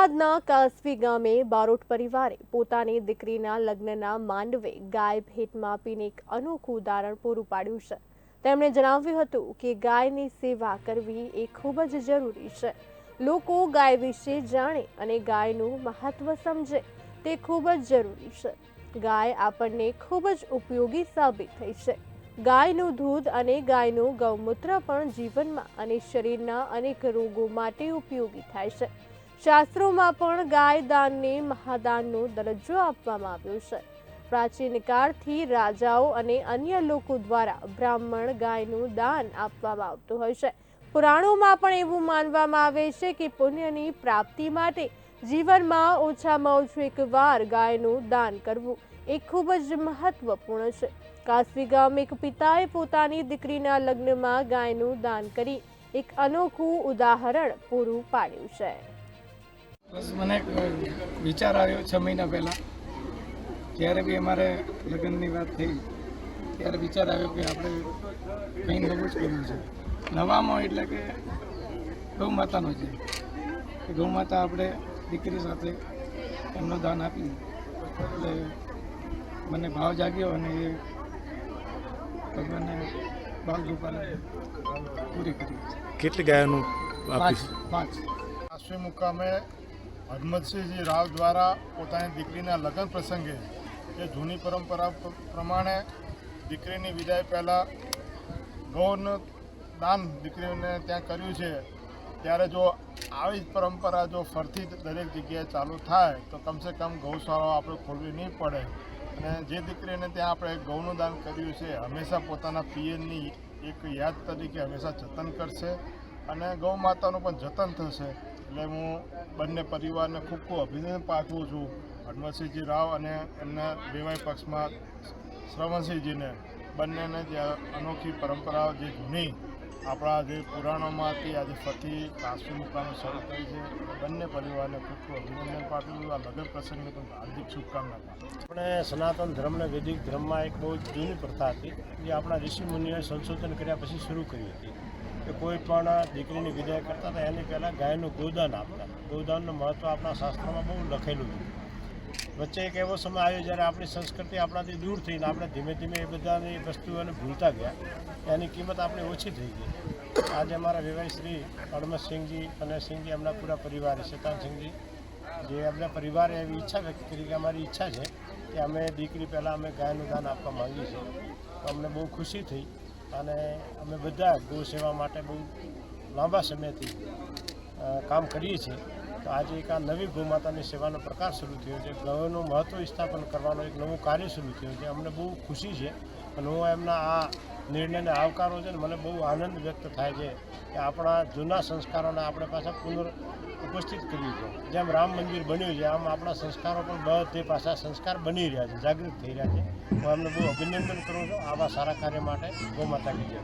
બોટાદના કાસવી ગામે બારોટ પરિવારે પોતાની દીકરીના લગ્નના માંડવે ગાય ભેટમાં આપીને એક અનોખું ઉદાહરણ પૂરું પાડ્યું છે. તેમણે જણાવ્યું હતું કે ગાયની સેવા કરવી એ ખૂબ જ જરૂરી છે. લોકો ગાય વિશે જાણે અને ગાયનું મહત્વ સમજે, તે ખૂબ જ જરૂરી છે. ગાય આપણને ખૂબ જ ઉપયોગી સાબિત થઈ છે. ગાયનું દૂધ અને ગાયનું ગૌમૂત્ર પણ જીવનમાં અને શરીરના અનેક રોગો માટે ઉપયોગી થાય છે. શાસ્ત્રોમાં પણ ગાય દાનને મહાદાનનો દરજ્જો આપવામાં આવ્યો છે. પ્રાચીન કાળથી રાજાઓ અને અન્ય લોકો દ્વારા બ્રાહ્મણ ગાયનું દાન આપવામાં આવતું હોય છે. પુરાણોમાં પણ એવું માનવામાં આવે છે કે પુણ્યની પ્રાપ્તિ માટે જીવનમાં ઓછામાં ઓછું એક વાર ગાયનું દાન કરવું એ ખૂબ જ મહત્વપૂર્ણ છે. કાસવી ગામ એક પિતાએ પોતાની દીકરીના લગ્નમાં ગાયનું દાન કરી એક અનોખું ઉદાહરણ પૂરું પાડ્યું છે. બસ મને એક વિચાર આવ્યો છ મહિના પહેલાં. જ્યારે બી અમારે લગ્નની વાત થઈ ત્યારે વિચાર આવ્યો કે આપણે કંઈ નવું જ કરવું છે. નવામાં એટલે કે ગૌ માતાનો છે. કે ગૌ માતા આપણે દીકરી સાથે એમનું દાન આપ્યું એટલે મને ભાવ જાગ્યો અને એ ભગવાનને ભાવ ગોપાલે પૂરી કરી. કેટલી ગાયોનું પાંચ પાંચ. આશ્રય મુકામે હરમતસિંહજી રાવ દ્વારા પોતાની દીકરીના લગ્ન પ્રસંગે જે જૂની પરંપરા પ્રમાણે દીકરીની વિદાય પહેલાં ગૌનું દાન દીકરીને ત્યાં કર્યું છે. ત્યારે જો આવી જ પરંપરા જો ફરતી દરેક જગ્યાએ ચાલુ થાય, તો કમસે કમ ગૌશાળાઓ આપણે ખોલવી નહીં પડે. અને જે દીકરીને ત્યાં આપણે ગૌનું દાન કર્યું છે, હંમેશા પોતાના પિયરની એક યાદ તરીકે હંમેશા જતન કરશે અને ગૌ માતાનું પણ જતન થશે. એટલે હું બંને પરિવારને ખૂબ ખૂબ અભિનંદન પાઠવું છું. હનુમતસિંહજી રાવ અને એમના દેવાય પક્ષમાં શ્રવણસિંહજીને બંનેને જે અનોખી પરંપરાઓ જે જૂની આપણા જે પુરાણોમાંથી આજે ફરતી કાશી મુકામે શરૂ થઈ છે. બંને પરિવારને ખૂબ ખૂબ અભિનંદન પાઠવું આ લગ્ન પ્રસંગને પણ હાર્દિક શુભકામના આપણે સનાતન ધર્મને વૈદિક ધર્મમાં એક બહુ જૂની પ્રથા હતી. જે આપણા ઋષિ મુનિઓએ સંશોધન કર્યા પછી શરૂ કરી હતી. કે કોઈ પણ દીકરીની વિદાય કરતા હતા, એની પહેલાં ગાયનું ગોદાન આપતા. ગોદાનનું મહત્ત્વ આપણા શાસ્ત્રમાં બહુ લખેલું છે. વચ્ચે એક એવો સમય આવ્યો જ્યારે આપણી સંસ્કૃતિ આપણાથી દૂર થઈને આપણે ધીમે ધીમે એ બધાની વસ્તુઓને ભૂલતા ગયા. એની કિંમત આપણી ઓછી થઈ ગઈ. આજે અમારા વિવાહ શ્રી હડમતસિંહજી અને સિંહજી એમના પૂરા પરિવારે શેતાનસિંહજી જે એમના પરિવારે એવી ઈચ્છા વ્યક્ત કરી કે અમારી ઈચ્છા છે કે અમે દીકરી પહેલાં અમે ગાયનું દાન આપવા માંગીએ છીએ. તો અમને બહુ ખુશી થઈ. અને અમે બધા ગૌ સેવા માટે બહુ લાંબા સમયથી કામ કરીએ છીએ. તો આજે એક આ નવી ગૌ માતાની સેવાનો પ્રકાર શરૂ થયો છે. ગૌનું મહત્ત્વ સ્થાપન કરવાનો એક નવું કાર્ય શરૂ થયું છે. અમને બહુ ખુશી છે. અને હું એમના આ નિર્ણયને આવકારો છે ને મને બહુ આનંદ વ્યક્ત થાય છે કે આપણા જૂના સંસ્કારોને આપણે પાછા પુનઃ ઉપસ્થિત કર્યું છે જેમ રામ મંદિર બન્યું છે, આમ આપણા સંસ્કારો પણ બધે પાછા સંસ્કાર બની રહ્યા છે, જાગૃત થઈ રહ્યા છે. હું એમને બહુ અભિનંદન કરું છું. આવા સારા કાર્ય માટે ગૌ માતા કી જય.